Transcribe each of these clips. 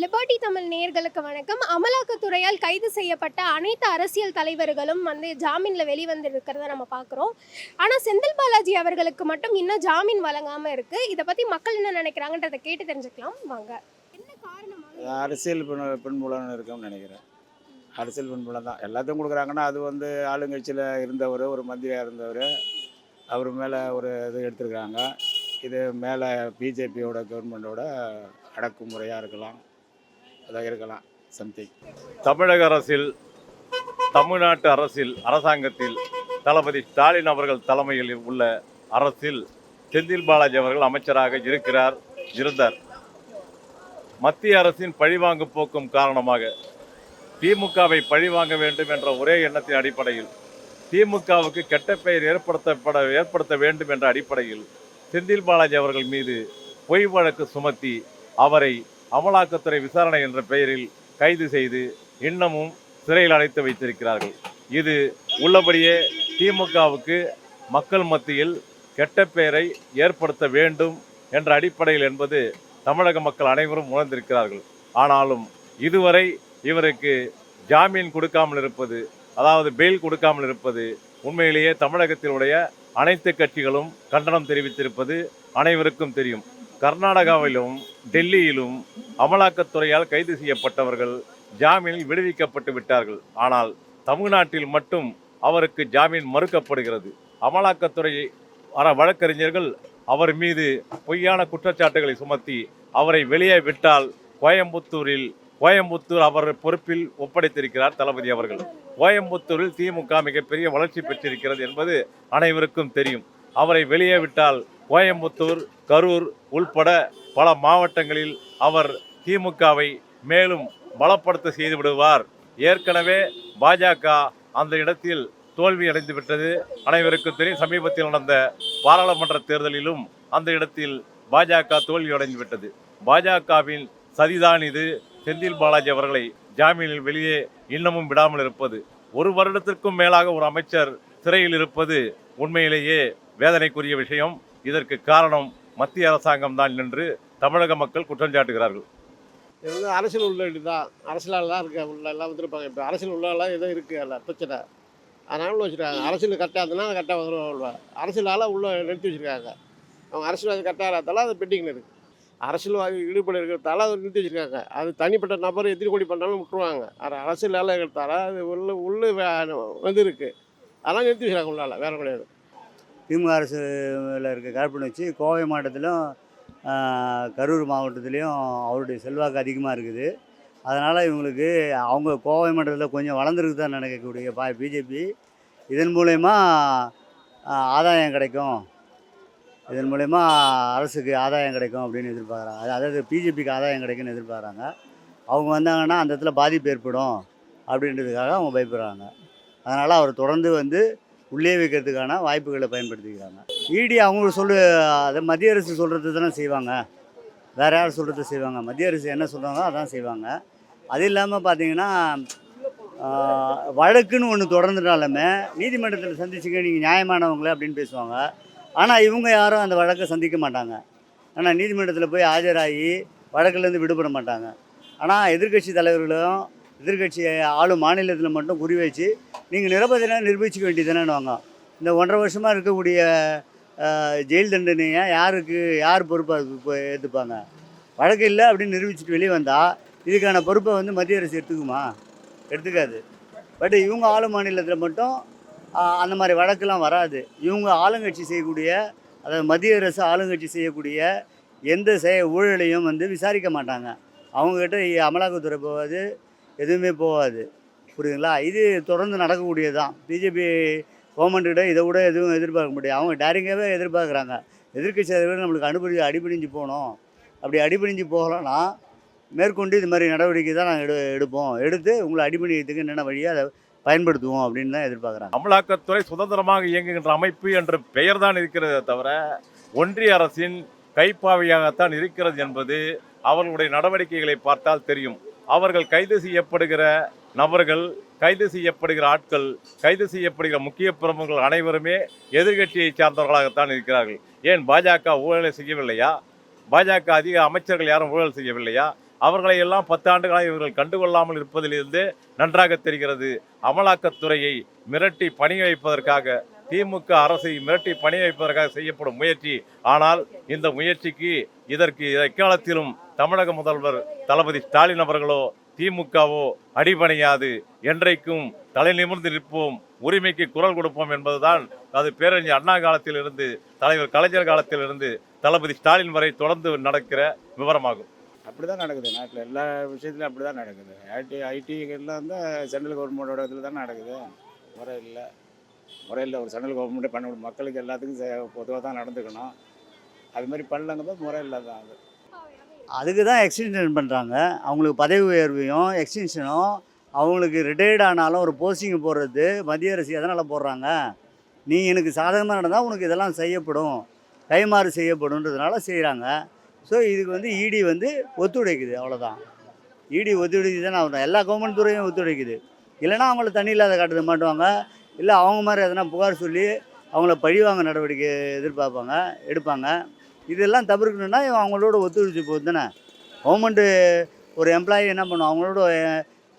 Liberty Tamil நேர்களுக்கு வணக்கம். அமலாக்கத்துறையால் கைது செய்யப்பட்ட அனைத்து அரசியல் தலைவர்களும் வந்து ஜாமீனில் வெளிவந்திருக்கிறத நம்ம பார்க்குறோம் ஆனால் செந்தில் பாலாஜி அவர்களுக்கு மட்டும் இன்னும் ஜாமீன் வழங்காமல் இருக்கு. இதை பற்றி மக்கள் என்ன நினைக்கிறாங்கன்றதை கேட்டு தெரிஞ்சுக்கலாம். வாங்க. என்ன காரணம் அரசியல் பின்புலன் இருக்கும்னு நினைக்கிறேன். அரசியல் பின்புலம் தான். எல்லாத்தையும் கொடுக்குறாங்கன்னா அது வந்து ஆளுங்கட்சியில் இருந்தவர் ஒரு மந்திரியாக இருந்தவர் அவர் மேலே ஒரு இது எடுத்துருக்காங்க இது மேலே பிஜேபியோட கவர்மெண்ட்டோட அடக்குமுறையாக இருக்கலாம். அதாக இருக்கலாம். சம்திங் தமிழக அரசில் தமிழ்நாட்டு அரசில் அரசாங்கத்தில் தளபதி ஸ்டாலின் அவர்கள் தலைமையில் உள்ள அரசில் செந்தில் பாலாஜி அவர்கள் அமைச்சராக இருக்கிறார் இருந்தார். மத்திய அரசின் பழிவாங்கு போக்கும் காரணமாக திமுகவை பழிவாங்க வேண்டும் என்ற ஒரே எண்ணத்தின் அடிப்படையில் திமுகவுக்கு கெட்ட பெயர் ஏற்படுத்தப்பட ஏற்படுத்த வேண்டும் என்ற அடிப்படையில் செந்தில் பாலாஜி அவர்கள் மீது பொய் வழக்கு சுமத்தி அவரை அமலாக்கத்துறை விசாரணை என்ற பெயரில் கைது செய்து இன்னமும் சிறையில் அடைத்து வைத்திருக்கிறார்கள். இது உள்ளபடியே திமுகவுக்கு மக்கள் மத்தியில் கெட்ட பெயரை ஏற்படுத்த வேண்டும் என்ற அடிப்படையில் என்பது தமிழக மக்கள் அனைவரும் உணர்ந்திருக்கிறார்கள். ஆனாலும் இதுவரை இவருக்கு ஜாமீன் கொடுக்காமல் இருப்பது அதாவது பெயில் கொடுக்காமல் இருப்பது உண்மையிலேயே தமிழகத்தினுடைய அனைத்து கட்சிகளும் கண்டனம் தெரிவித்திருப்பது அனைவருக்கும் தெரியும். கர்நாடகாவிலும் டெல்லியிலும் அமலாக்கத்துறையால் கைது செய்யப்பட்டவர்கள் ஜாமீனில் விடுவிக்கப்பட்டு விட்டார்கள். ஆனால் தமிழ்நாட்டில் மட்டும் அவருக்கு ஜாமீன் மறுக்கப்படுகிறது. அமலாக்கத்துறை வர வழக்கறிஞர்கள் அவர் மீது பொய்யான குற்றச்சாட்டுகளை சுமத்தி அவரை வெளியே விட்டால் கோயம்புத்தூரில் கோயம்புத்தூர் அவர் பொறுப்பில் ஒப்படைத்திருக்கிறார் தளபதி அவர்கள். கோயம்புத்தூரில் திமுக மிகப்பெரிய வளர்ச்சி பெற்றிருக்கிறது என்பது அனைவருக்கும் தெரியும். அவரை வெளியே விட்டால் கோயம்புத்தூர் கரூர் உள்பட பல மாவட்டங்களில் அவர் திமுகவை மேலும் பலப்படுத்த செய்து விடுவார். ஏற்கனவே பாஜக அந்த இடத்தில் தோல்வி அடைந்து விட்டது. அனைவருக்கும் தெரியும் சமீபத்தில் நடந்த பாராளுமன்ற தேர்தலிலும் அந்த இடத்தில் பாஜக தோல்வி அடைந்து விட்டது. பாஜகவின் சதிதான் இது. செந்தில் பாலாஜி அவர்களை ஜாமீனில் வெளியே இன்னமும் விடாமல் இருப்பது. ஒரு வருடத்திற்கும் மேலாக ஒரு அமைச்சர் சிறையில் இருப்பது உண்மையிலேயே வேதனைக்குரிய விஷயம். இதற்கு காரணம் மத்திய அரசாங்கம் தான் என்று தமிழக மக்கள் குற்றம் சாட்டுகிறார்கள். இது வந்து அரசியல் உள்ள தான். அரசியலால் தான் இருக்க. உள்ள எல்லாம் வந்துருப்பாங்க. இப்போ அரசியல் உள்ளாலாம் எதுவும் இருக்குது அதில். பிரச்சனை. அதனால உள்ள வச்சுருக்காங்க. அரசியல் கரெக்டாக இருந்ததுன்னா கரெக்டாக வந்துடுவாங்க அரசியலால் உள்ள நிறுத்தி வச்சுருக்காங்க. அவங்க அரசியல்வாதி கரெக்டாக இல்லாதால அது பெண்டிங்கில் இருக்குது அரசியல்வாதி ஈடுபட இருக்கிறதால அதை நிறுத்தி வச்சுருக்காங்க. அது தனிப்பட்ட நபர் எதிர்கொடி பண்ணாலும் விட்டுருவாங்க. அது அரசியலால் இருக்கிறதால அது உள்ள உள்ளே வந்து இருக்குது அதெல்லாம் நிறுத்தி வச்சுருக்காங்க உள்ளால. வேறு கிடையாது திமுக அரசில் இருக்க கார்பன் வச்சு கோவை மாவட்டத்திலும் கரூர் மாவட்டத்துலேயும் அவருடைய செல்வாக்கு அதிகமாக இருக்குது. அதனால் இவங்களுக்கு அவங்க கோவை மாவட்டத்தில் கொஞ்சம் வளர்ந்துருக்கு தான் நினைக்கக்கூடிய பா பிஜேபி இதன் மூலயமா ஆதாயம் கிடைக்கும். இதன் மூலயமா அரசுக்கு ஆதாயம் கிடைக்கும் அப்படின்னு எதிர்பார்க்குறாங்க. அது- அதாவது பிஜேபிக்கு ஆதாயம் கிடைக்கும்னு எதிர்பார்க்குறாங்க. அவங்க வந்தாங்கன்னா அந்த இடத்துல பாதிப்பு ஏற்படும் அப்படின்றதுக்காக அவங்க பயப்படுறாங்க. அதனால் அவர் தொடர்ந்து வந்து உள்ளே வைக்கிறதுக்கான வாய்ப்புகளை பயன்படுத்திக்கிறாங்க. இடி அவங்க சொல்லு அதை மத்திய அரசு சொல்கிறது தானே செய்வாங்க. வேறு யார் சொல்கிறது செய்வாங்க? மத்திய அரசு என்ன சொல்கிறாங்களோ அதான் செய்வாங்க. அது இல்லாமல் பார்த்தீங்கன்னா வழக்குன்னு ஒன்று தொடர்ந்துட்டாலுமே நீதிமன்றத்தில் சந்திச்சுக்க நீங்கள் நியாயமானவங்களே அப்படின்னு பேசுவாங்க. ஆனால் இவங்க யாரும் அந்த வழக்கை சந்திக்க மாட்டாங்க. ஆனால் நீதிமன்றத்தில் போய் ஆஜராகி வழக்குலேருந்து விடுபட மாட்டாங்க. ஆனால் எதிர்க்கட்சி தலைவர்களும் எதிர்க்கட்சி ஆளும் மாநிலத்தில் மட்டும் குறி வச்சு நீங்கள் நிரபதினா நிரூபிச்சிக்க வேண்டியதுதானேவாங்க இந்த ஒன்றரை வருஷமாக இருக்கக்கூடிய ஜெயில் தண்டனையை யாருக்கு யார் பொறுப்பாக ஏற்றுப்பாங்க வழக்கு இல்லை அப்படின்னு நிரூபிச்சுட்டு வெளியே வந்தால் இதுக்கான பொறுப்பை வந்து மத்திய அரசு எடுத்துக்குமா? எடுத்துக்காது. பட் இவங்க ஆளு மாநிலத்தில் மட்டும் அந்த மாதிரி வழக்கெல்லாம் வராது. இவங்க ஆளுங்கட்சி செய்யக்கூடிய அதாவது மத்திய அரசு ஆளுங்கட்சி செய்யக்கூடிய எந்த செய ஊழலையும் வந்து விசாரிக்க மாட்டாங்க. அவங்கக்கிட்ட அமலாக்கத்துறை போகாது எதுவுமே போகாது. புரியுதுங்களா? இது தொடர்ந்து நடக்கக்கூடியது தான் பிஜேபி கவர்மெண்ட்டிடம் இதை விட எதுவும் எதிர்பார்க்க முடியாது. அவங்க டேரிங்காகவே எதிர்பார்க்குறாங்க. எதிர்கட்சி தலைவர் நம்மளுக்கு அனுபவி அடிபணிஞ்சு போகணும். அப்படி அடிபணிஞ்சு போகலன்னா மேற்கொண்டு இது மாதிரி நடவடிக்கை தான் நாங்கள் எடு எடுப்போம். எடுத்து உங்களை அடிபணியத்துக்கு என்னென்ன வழியோ அதை பயன்படுத்துவோம் அப்படின்னு தான் எதிர்பார்க்குறாங்க. அமலாக்கத்துறை சுதந்திரமாக இயங்குகின்ற அமைப்பு என்ற பெயர் தான் இருக்கிறதே தவிர ஒன்றிய அரசின் கைப்பாவையாகத்தான் இருக்கிறது என்பது அவர்களுடைய நடவடிக்கைகளை பார்த்தால் தெரியும். அவர்கள் கைது செய்யப்படுகிற நபர்கள் கைது செய்யப்படுகிற ஆட்கள் கைது செய்யப்படுகிற முக்கிய பிரமுகர்கள் அனைவருமே எதிர்கட்சியை சார்ந்தவர்களாகத்தான் இருக்கிறார்கள். ஏன் பாஜக ஊழலை செய்யவில்லையா? பாஜக அதிக அமைச்சர்கள் யாரும் ஊழல் செய்யவில்லையா? அவர்களை எல்லாம் பத்தாண்டுகளாக இவர்கள் கண்டுகொள்ளாமல் இருப்பதிலிருந்து நன்றாக தெரிகிறது. அமலாக்கத்துறையை மிரட்டி பணி வைப்பதற்காக திமுக அரசை மிரட்டி பணி வைப்பதற்காக செய்யப்படும் முயற்சி. ஆனால் இந்த முயற்சிக்கு இதற்கு எக்காலத்திலும் தமிழக முதல்வர் தளபதி ஸ்டாலின் அவர்களோ திமுகவோ அடிபணியாது. என்றைக்கும் தலை நிமிர்ந்து நிற்போம். உரிமைக்கு குரல் கொடுப்போம் என்பதுதான் அது பேரறிஞர் அண்ணா காலத்திலிருந்து தலைவர் கலைஞர் காலத்திலிருந்து தளபதி ஸ்டாலின் வரை தொடர்ந்து நடக்கிற விவரமாகும். அப்படி தான் நடக்குது. நாட்டில் எல்லா விஷயத்துலையும் அப்படி தான் நடக்குது. ஐடி ஐடி எல்லாம் சென்ட்ரல் கவர்மெண்டோட இதில் தான் நடக்குது. முறை இல்லை. முறை இல்லை. ஒரு சென்ட்ரல் கவர்மெண்ட்டே பண்ண மக்களுக்கு எல்லாத்துக்கும் பொதுவாக தான் நடந்துக்கணும். அது மாதிரி பண்ணலங்க முறை இல்லை தான் அது. அதுக்கு தான் எக்ஸ்டென்ஷன் பண்ணுறாங்க அவங்களுக்கு பதவி உயர்வையும் எக்ஸ்டென்ஷனும் அவங்களுக்கு ரிட்டையர்ட் ஆனாலும் ஒரு போஸ்டிங் போடுறது மத்திய அரசு எதனால் போடுறாங்க? நீ எனக்கு சாதகமாக நடந்தால் உனக்கு இதெல்லாம் செய்யப்படும். கைமாறு செய்யப்படும்ன்றதுனால செய்கிறாங்க ஸோ இதுக்கு வந்து இடி வந்து ஒத்துழைக்குது அவ்வளோதான் இடி ஒத்துழைக்கு தானே ஆகணும் எல்லா கவர்மெண்ட் துறையும் ஒத்துழைக்குது. இல்லைன்னா அவங்கள தண்ணி இல்லாத காட்டுறது மாட்டுவாங்க. இல்லை அவங்க மாதிரி எதனா புகார் சொல்லி அவங்கள பழிவாங்க நடவடிக்கை எதிர்பார்ப்பாங்க எடுப்பாங்க. இதெல்லாம் தவிர்க்கணும்னா இவன் அவங்களோட ஒத்துழைச்சு போகுது தானே? கவர்மெண்ட்டு ஒரு எம்ப்ளாயி என்ன பண்ணும்? அவங்களோட ஒத்துழைச்சி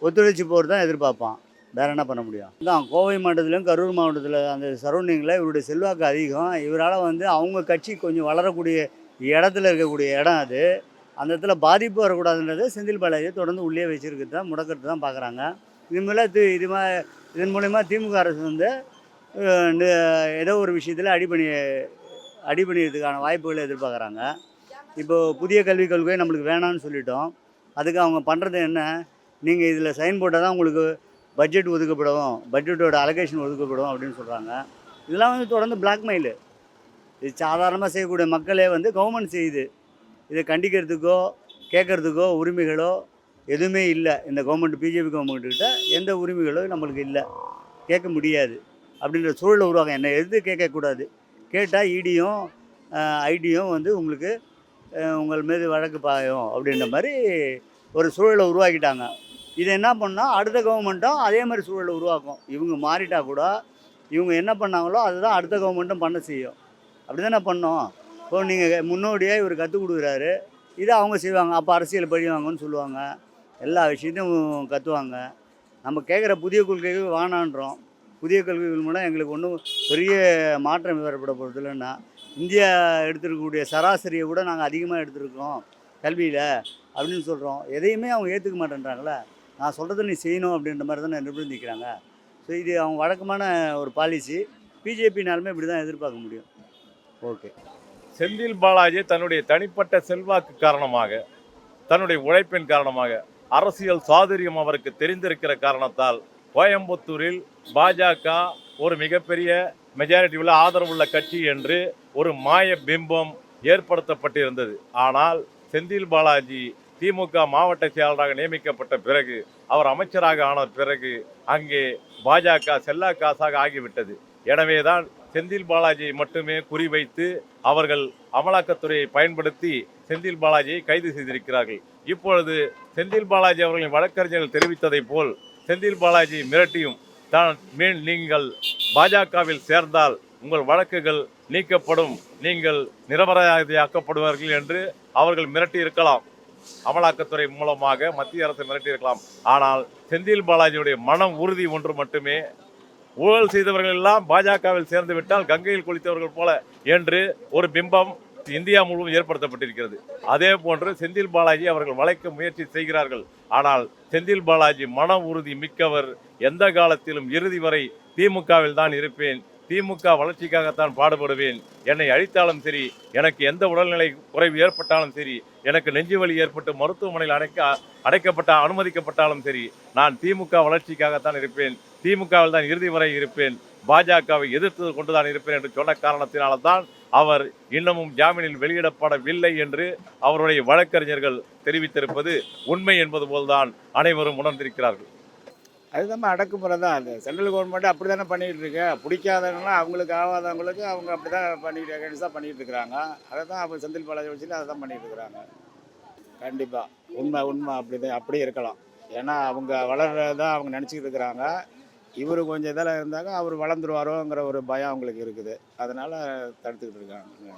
ஒத்துழைச்சு போகிறது தான் எதிர்பார்ப்பான். வேறு என்ன பண்ண முடியும்? தான் கோவை மாவட்டத்திலும் கரூர் மாவட்டத்தில் அந்த சரௌண்டிங்கில் இவருடைய செல்வாக்கு அதிகம். இவரால் வந்து அவங்க கட்சி கொஞ்சம் வளரக்கூடிய இடத்துல இருக்கக்கூடிய இடம் அது. அந்த இடத்துல பாதிப்பு வரக்கூடாதுன்றது செந்தில் பாலாஜியை தொடர்ந்து உள்ளே வச்சுருக்கு தான் முடக்கிறது தான் பார்க்குறாங்க. இது இது மா இதன் மூலயமா திமுக அரசு வந்து ஏதோ ஒரு விஷயத்தில் அடிபணி அடிபணியதுக்கான வாய்ப்புகளை எதிர்பார்க்குறாங்க. இப்போது புதிய கல்விக் கொள்கை நம்மளுக்கு வேணாம்னு சொல்லிட்டோம். அதுக்கு அவங்க பண்ணுறது என்ன? நீங்கள் இதில் சைன் போட்டால் தான் உங்களுக்கு பட்ஜெட் ஒதுக்கப்படும் பட்ஜெட்டோட அலகேஷன் ஒதுக்கப்படும் அப்படின்னு சொல்கிறாங்க இதெல்லாம் வந்து தொடர்ந்து பிளாக்மெயிலு இது சாதாரணமாக செய்யக்கூடிய மக்களே வந்து கவர்மெண்ட் செய்யுது இதை கண்டிக்கிறதுக்கோ கேட்குறதுக்கோ உரிமைகளோ எதுவுமே இல்லை. இந்த கவர்மெண்ட் பிஜேபி கவர்மெண்ட்டுக்கிட்ட எந்த உரிமைகளும் நம்மளுக்கு இல்லை. கேட்க முடியாது. அப்படின்ற சூழலை உருவாங்க. என்னை எது கேட்கக்கூடாது. கேட்டால் இடியும் ஐடியும் வந்து உங்களுக்கு உங்கள் மீது வழக்கு பாயும் அப்படின்ற மாதிரி ஒரு சூழலை உருவாக்கிட்டாங்க. இதை என்ன பண்ணால் அடுத்த கவர்மெண்ட்டும் அதே மாதிரி சூழலை உருவாக்கும். இவங்க மாறிட்டா கூட இவங்க என்ன பண்ணாங்களோ அதுதான் அடுத்த கவர்மெண்ட்டும் பண்ண செய்யும். அப்படி தானே பண்ணோம். இப்போ நீங்கள் முன்னோடியாக இவர் கற்றுக் கொடுக்குறாரு. இதை அவங்க செய்வாங்க. அப்போ அரசியல் படிவாங்கன்னு சொல்லுவாங்க. எல்லா விஷயத்தையும் கற்றுவாங்க நம்ம கேட்குற புதிய கொள்கைகள் வேணான்றோம் புதிய கல்வி மூலம் எங்களுக்கு ஒன்றும் பெரிய மாற்றம் ஏற்பட போகிறது இல்லைன்னா இந்தியா எடுத்திருக்கக்கூடிய சராசரியை விட நாங்கள் அதிகமாக எடுத்திருக்கோம் கல்வியில் அப்படின்னு சொல்கிறோம் எதையுமே அவங்க ஏற்றுக்க மாட்டேன்றாங்களே. நான் சொல்கிறத நீ செய்யணும் அப்படின்ற மாதிரி தானே நிர்பந்திக்கிறாங்க. ஸோ இது அவங்க வழக்கமான ஒரு பாலிசி பிஜேபினாலுமே இப்படி தான் எதிர்பார்க்க முடியும். ஓகே செந்தில் பாலாஜி தன்னுடைய தனிப்பட்ட செல்வாக்கு காரணமாக தன்னுடைய உழைப்பின் காரணமாக அரசியல் சாதுரியம் அவருக்கு தெரிந்திருக்கிற காரணத்தால் கோயம்புத்தூரில் பாஜக ஒரு மிகப்பெரிய மெஜாரிட்டி உள்ள ஆதரவுள்ள கட்சி என்று ஒரு மாய பிம்பம் ஏற்படுத்தப்பட்டிருந்தது. ஆனால் செந்தில் பாலாஜி திமுக மாவட்ட செயலராக நியமிக்கப்பட்ட பிறகு அவர் அமைச்சராக ஆன பிறகு அங்கே பாஜக செல்லா காசாக ஆகிவிட்டது. எனவேதான் செந்தில் பாலாஜியை மட்டுமே குறிவைத்து அவர்கள் அமலாக்கத்துறையை பயன்படுத்தி செந்தில் பாலாஜியை கைது செய்திருக்கிறார்கள். இப்பொழுது செந்தில் பாலாஜி அவர்களின் வழக்கறிஞர்கள் தெரிவித்ததைப் போல் செந்தில் பாலாஜி மிரட்டியும் தான் மீன் நீங்கள் பாஜகவில் சேர்ந்தால் உங்கள் வழக்குகள் நீக்கப்படும் நீங்கள் நிரபராதியாக்கப்படுவார்கள் என்று அவர்கள் மிரட்டி இருக்கலாம் அமலாக்கத்துறை மூலமாக மத்திய அரசு மிரட்டி இருக்கலாம் ஆனால் செந்தில் பாலாஜியுடைய மனம் உறுதி ஒன்று மட்டுமே ஊழல் செய்தவர்கள் எல்லாம் பாஜகவில் சேர்ந்து விட்டால் கங்கையில் குளித்தவர்கள் போல என்று ஒரு பிம்பம் இந்தியா முழுவதும் ஏற்படுத்தப்பட்டிருக்கிறது. அதே போன்று செந்தில் பாலாஜி அவர்கள் வளைக்க முயற்சி செய்கிறார்கள். ஆனால் செந்தில் பாலாஜி மன உறுதி மிக்கவர் எந்த காலத்திலும் இறுதி வரை திமுகவில் தான் இருப்பேன். திமுக வளர்ச்சிக்காகத்தான் பாடுபடுவேன். என்னை அழித்தாலும் சரி எனக்கு எந்த உடல்நிலை குறைவு ஏற்பட்டாலும் சரி எனக்கு நெஞ்சு வலி ஏற்பட்டு மருத்துவமனையில் அடைக்க அடைக்கப்பட்ட அனுமதிக்கப்பட்டாலும் சரி நான் திமுக வளர்ச்சிக்காகத்தான் இருப்பேன். திமுகவில் தான் இறுதி வரை இருப்பேன். பாஜகவை எதிர்த்து கொண்டுதான் இருப்பேன் என்று சொன்ன காரணத்தினால்தான் அவர் இன்னமும் ஜாமீனில் வெளியிடப்படவில்லை என்று அவருடைய வழக்கறிஞர்கள் தெரிவித்திருப்பது உண்மை என்பது போல்தான் அனைவரும் உணர்ந்திருக்கிறார்கள். அதுதான் அடக்குமுறை தான். அது சென்ட்ரல் கவர்மெண்ட் அப்படி தானே பண்ணிகிட்டு இருக்கு. பிடிக்காதவங்களாம் அவங்களுக்கு ஆகாதவங்களுக்கு அவங்க அப்படி தான் பண்ணிட்டு அகேன்ஸ்டாக பண்ணிகிட்டு இருக்கிறாங்க. அதை தான் அவங்க செந்தில் பாலாஜி வச்சுட்டு அதை தான் பண்ணிகிட்டு இருக்கிறாங்க. கண்டிப்பாக உண்மை உண்மை அப்படி தான் அப்படியே இருக்கலாம். ஏன்னா அவங்க வளர்றதா அவங்க நினச்சிக்கிட்டு இருக்கிறாங்க. இவர் கொஞ்சம் இதெல்லாம் இருந்தாக்க அவர் வளர்ந்துருவாரோங்கிற ஒரு பயம் அவங்களுக்கு இருக்குது. அதனால் தடுத்துக்கிட்டு இருக்காங்க.